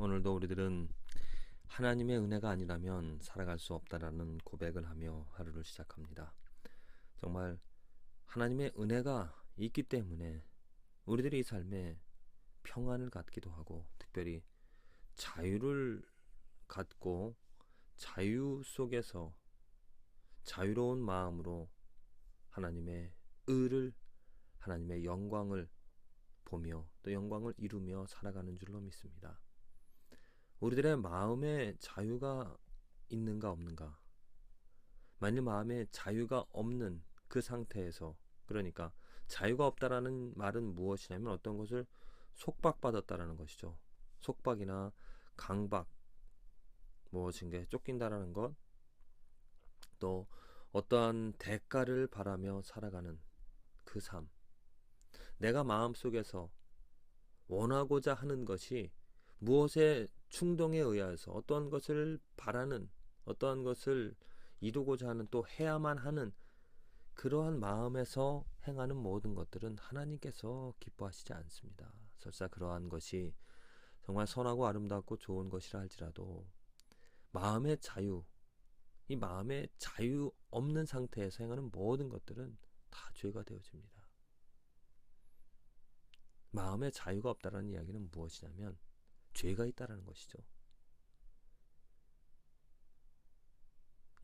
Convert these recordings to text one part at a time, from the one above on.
오늘도 우리들은 하나님의 은혜가 아니라면 살아갈 수 없다라는 고백을 하며 하루를 시작합니다. 정말 하나님의 은혜가 있기 때문에 우리들이 이 삶에 평안을 갖기도 하고 특별히 자유를 갖고 자유 속에서 자유로운 마음으로 하나님의 의를 하나님의 영광을 보며 또 영광을 이루며 살아가는 줄로 믿습니다. 우리들의 마음에 자유가 있는가 없는가? 만일 마음에 자유가 없는 그 상태에서 그러니까 자유가 없다라는 말은 무엇이냐면 어떤 것을 속박받았다라는 것이죠. 속박이나 강박 무엇인가 쫓긴다라는 것, 또 어떠한 대가를 바라며 살아가는 그 삶. 내가 마음속에서 원하고자 하는 것이 무엇의 충동에 의하여서 어떠한 것을 바라는 어떠한 것을 이루고자 하는 또 해야만 하는 그러한 마음에서 행하는 모든 것들은 하나님께서 기뻐하시지 않습니다. 설사 그러한 것이 정말 선하고 아름답고 좋은 것이라 할지라도 마음의 자유, 이 마음의 자유 없는 상태에서 행하는 모든 것들은 다 죄가 되어집니다. 마음의 자유가 없다라는 이야기는 무엇이냐면 죄가 있다라는 것이죠.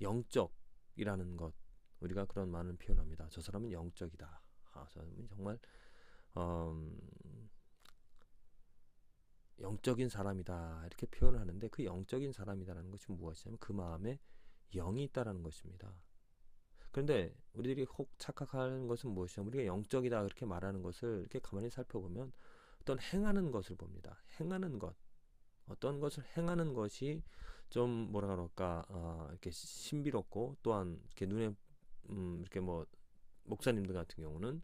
영적이라는 것 우리가 그런 말을 표현합니다. 저 사람은 영적이다. 아, 저 사람은 정말 음, 영적인 사람이다 이렇게 표현을 하는데 그 영적인 사람이다라는 것이 무엇이냐면 그 마음에 영이 있다라는 것입니다. 그런데 우리들이 혹 착각하는 것은 무엇이냐면 우리가 영적이다 그렇게 말하는 것을 이렇게 가만히 살펴보면 어떤 행하는 것을 봅니다. 행하는 것 어떤 것을 행하는 것이 좀 뭐라 그럴까 어, 이렇게 신비롭고 또한 이렇게 눈에 음, 이렇게 뭐 목사님들 같은 경우는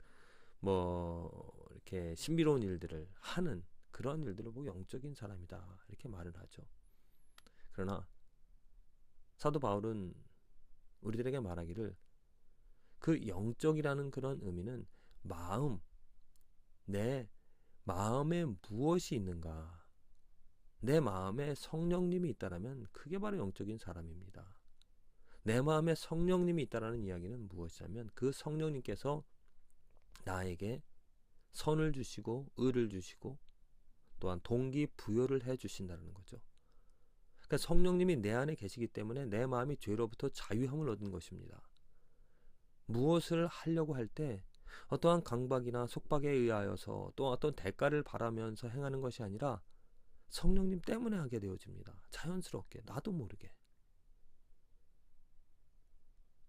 뭐 이렇게 신비로운 일들을 하는 그런 일들을 보고 영적인 사람이다 이렇게 말을 하죠. 그러나 사도 바울은 우리들에게 말하기를 그 영적이라는 그런 의미는 마음, 내 마음에 무엇이 있는가, 내 마음에 성령님이 있다라면 그게 바로 영적인 사람입니다. 내 마음에 성령님이 있다라는 이야기는 무엇이냐면 그 성령님께서 나에게 선을 주시고 의를 주시고 또한 동기 부여를 해 주신다는 거죠. 그러니까 성령님이 내 안에 계시기 때문에 내 마음이 죄로부터 자유함을 얻는 것입니다. 무엇을 하려고 할 때 어떠한 강박이나 속박에 의하여서 또 어떤 대가를 바라면서 행하는 것이 아니라 성령님 때문에 하게 되어집니다. 자연스럽게 나도 모르게.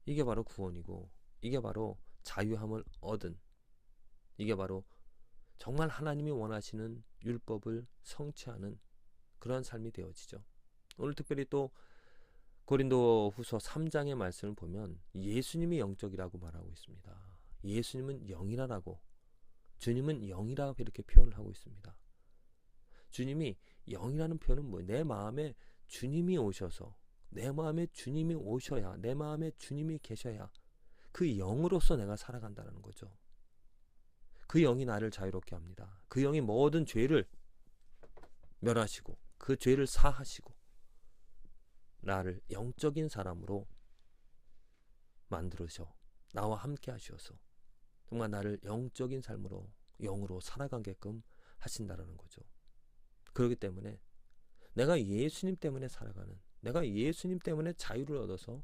이게 바로 구원이고 이게 바로 자유함을 얻은 이게 바로 정말 하나님이 원하시는 율법을 성취하는 그러한 삶이 되어지죠. 오늘 특별히 또 고린도 후서 3장의 말씀을 보면 예수님이 영적이라고 말하고 있습니다. 예수님은 영이라라고 주님은 영이라고 이렇게 표현을 하고 있습니다. 주님이 영이라는 표현은 뭐예요? 내 마음에 주님이 오셔서 내 마음에 주님이 오셔야 내 마음에 주님이 계셔야 그 영으로서 내가 살아간다는 거죠. 그 영이 나를 자유롭게 합니다. 그 영이 모든 죄를 멸하시고 그 죄를 사하시고 나를 영적인 사람으로 만들으셔 나와 함께 하셔서 정말 나를 영적인 삶으로 영으로 살아가게끔 하신다라는 거죠. 그렇기 때문에 내가 예수님 때문에 살아가는 내가 예수님 때문에 자유를 얻어서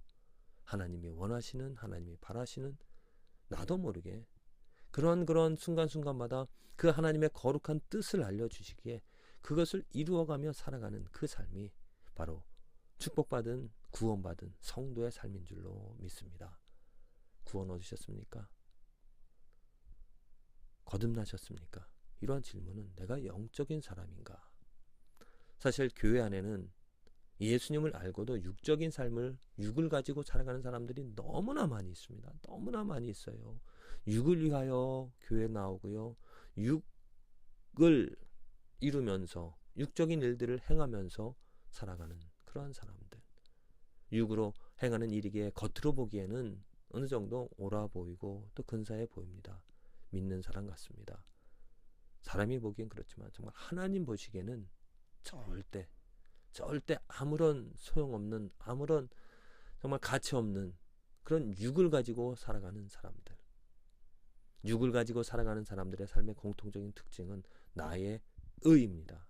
하나님이 원하시는 하나님이 바라시는 나도 모르게 그런 그런 순간순간마다 그 하나님의 거룩한 뜻을 알려주시기에 그것을 이루어가며 살아가는 그 삶이 바로 축복받은 구원받은 성도의 삶인 줄로 믿습니다. 구원 얻으셨습니까? 거듭나셨습니까? 이러한 질문은 내가 영적인 사람인가? 사실 교회 안에는 예수님을 알고도 육적인 삶을 육을 가지고 살아가는 사람들이 너무나 많이 있습니다. 너무나 많이 있어요. 육을 위하여 교회 나오고요. 육을 이루면서 육적인 일들을 행하면서 살아가는 그러한 사람들. 육으로 행하는 일이기에 겉으로 보기에는 어느 정도 옳아 보이고 또 근사해 보입니다. 믿는 사람 같습니다. 사람이 보기엔 그렇지만 정말 하나님 보시기에는 절대 절대 아무런 소용없는 아무런 정말 가치 없는 그런 육을 가지고 살아가는 사람들. 육을 가지고 살아가는 사람들의 삶의 공통적인 특징은 나의 의입니다.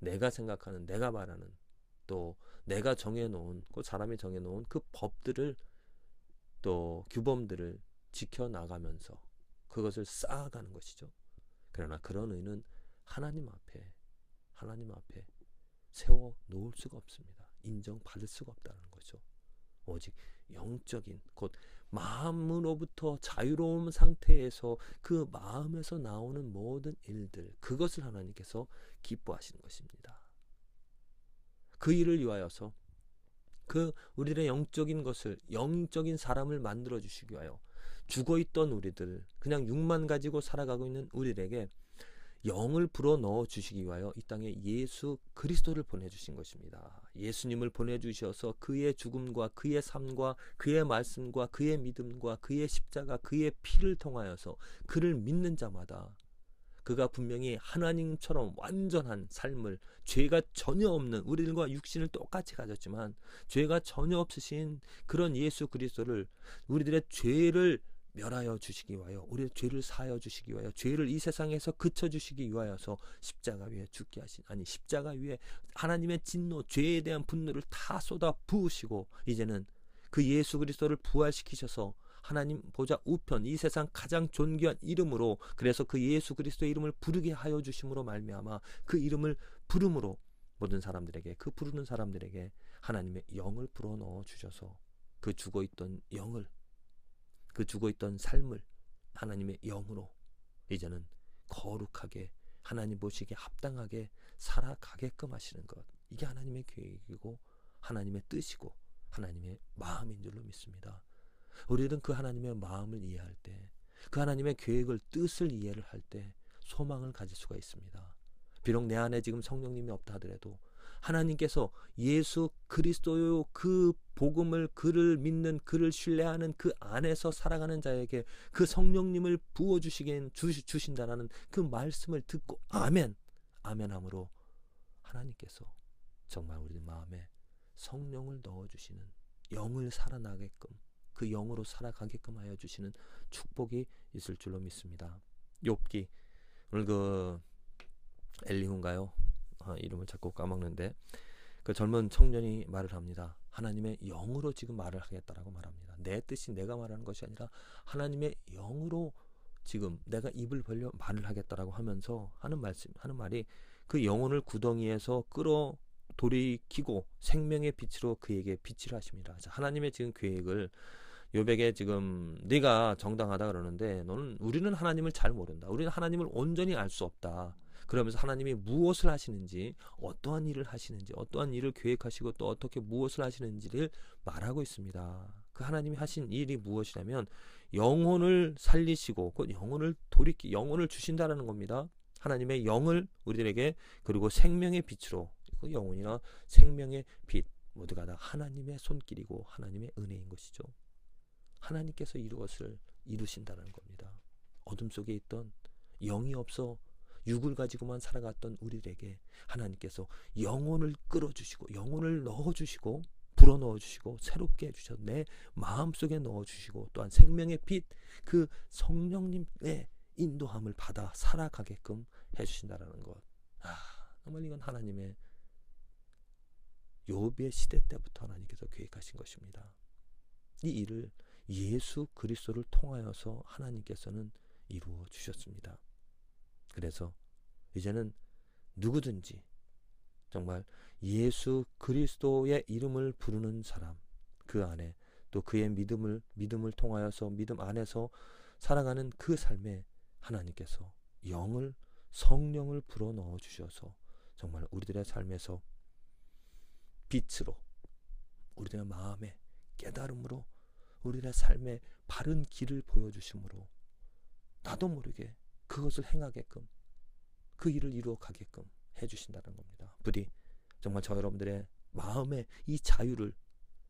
내가 생각하는, 내가 말하는, 또 내가 정해놓은, 그 사람이 정해놓은 그 법들을 또 규범들을 지켜나가면서 그것을 쌓아가는 것이죠. 그러나 그런 의는 하나님 앞에, 하나님 앞에 세워 놓을 수가 없습니다. 인정받을 수가 없다는 거죠. 오직 영적인 곧 마음으로부터 자유로운 상태에서 그 마음에서 나오는 모든 일들 그것을 하나님께서 기뻐하시는 것입니다. 그 일을 위하여서 그 우리들의 영적인 것을 영적인 사람을 만들어 주시기 위하여 죽어 있던 우리들 그냥 육만 가지고 살아가고 있는 우리들에게 영을 불어 넣어 주시기 위하여 이 땅에 예수 그리스도를 보내 주신 것입니다. 예수님을 보내 주셔서 그의 죽음과 그의 삶과 그의 말씀과 그의 믿음과 그의 십자가 그의 피를 통하여서 그를 믿는 자마다 그가 분명히 하나님처럼 완전한 삶을 죄가 전혀 없는 우리들과 육신을 똑같이 가졌지만 죄가 전혀 없으신 그런 예수 그리스도를 우리들의 죄를 멸하여 주시기 위하여 우리의 죄를 사하여 주시기 위하여 죄를 이 세상에서 그쳐 주시기 위하여서 십자가 위에 죽게 하신 아니 십자가 위에 하나님의 진노 죄에 대한 분노를 다 쏟아 부으시고 이제는 그 예수 그리스도를 부활시키셔서 하나님 보좌 우편 이 세상 가장 존귀한 이름으로 그래서 그 예수 그리스도의 이름을 부르게 하여 주심으로 말미암아 그 이름을 부름으로 모든 사람들에게 그 부르는 사람들에게 하나님의 영을 불어넣어 주셔서 그 죽어 있던 영을 그 죽어 있던 삶을 하나님의 영으로 이제는 거룩하게 하나님 보시기에 합당하게 살아가게끔 하시는 것. 이게 하나님의 계획이고 하나님의 뜻이고 하나님의 마음인 줄로 믿습니다. 우리는 그 하나님의 마음을 이해할 때, 그 하나님의 계획을 뜻을 이해를 할 때 소망을 가질 수가 있습니다. 비록 내 안에 지금 성령님이 없다 하더라도 하나님께서 예수 그리스도의 그 복음을 그를 믿는 그를 신뢰하는 그 안에서 살아가는 자에게 그 성령님을 부어 주시긴 주신다라는 그 말씀을 듣고 아멘 아멘함으로 하나님께서 정말 우리 마음에 성령을 넣어 주시는 영을 살아나게끔 그 영으로 살아가게끔 하여 주시는 축복이 있을 줄로 믿습니다. 욥기 오늘 그 엘리훈가요? 아, 이름을 자꾸 까먹는데 그 젊은 청년이 말을 합니다. 하나님의 영으로 지금 말을 하겠다라고 말합니다. 내 뜻이 내가 말하는 것이 아니라 하나님의 영으로 지금 내가 입을 벌려 말을 하겠다라고 하면서 하는 말씀 하는 말이 그 영혼을 구덩이에서 끌어 돌이키고 생명의 빛으로 그에게 빛을 하십니다. 자, 하나님의 지금 계획을 요백에 지금 네가 정당하다 그러는데 너는 우리는 하나님을 잘 모른다. 우리는 하나님을 온전히 알 수 없다. 그러면서 하나님이 무엇을 하시는지, 어떠한 일을 하시는지, 어떠한 일을 계획하시고 또 어떻게 무엇을 하시는지를 말하고 있습니다. 그 하나님이 하신 일이 무엇이냐면 영혼을 살리시고 그 영혼을 돌이키 영혼을 주신다라는 겁니다. 하나님의 영을 우리들에게 그리고 생명의 빛으로 그 영혼이나 생명의 빛 모두가 다 하나님의 손길이고 하나님의 은혜인 것이죠. 하나님께서 이루었을 이루신다는 겁니다. 어둠 속에 있던 영이 없어 육을 가지고만 살아갔던 우리에게 하나님께서 영혼을 끌어주시고 영혼을 넣어주시고 불어 넣어주시고 새롭게 해주셔서 내 마음속에 넣어주시고 또한 생명의 빛 그 성령님의 인도함을 받아 살아가게끔 해주신다라는 것. 아 정말 이건 하나님의 요비의 시대 때부터 하나님께서 계획하신 것입니다. 이 일을 예수 그리스도를 통하여서 하나님께서는 이루어 주셨습니다. 그래서 이제는 누구든지 정말 예수 그리스도의 이름을 부르는 사람 그 안에 또 그의 믿음을 믿음을 통하여서 믿음 안에서 살아가는 그 삶에 하나님께서 영을 성령을 불어 넣어 주셔서 정말 우리들의 삶에서 빛으로 우리들의 마음에 깨달음으로 우리의 삶의 바른 길을 보여 주심으로 나도 모르게 그것을 행하게끔 그 일을 이루어 가게끔 해주신다는 겁니다. 부디 정말 저 여러분들의 마음의 이 자유를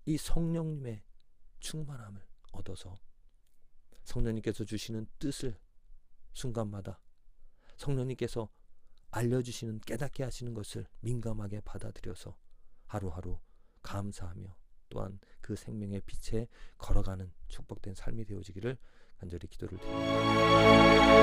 이 성령님의 충만함을 얻어서 성령님께서 주시는 뜻을 순간마다 성령님께서 알려주시는 깨닫게 하시는 것을 민감하게 받아들여서 하루하루 감사하며 또한 그 생명의 빛에 걸어가는 축복된 삶이 되어지기를 간절히 기도를 드립니다.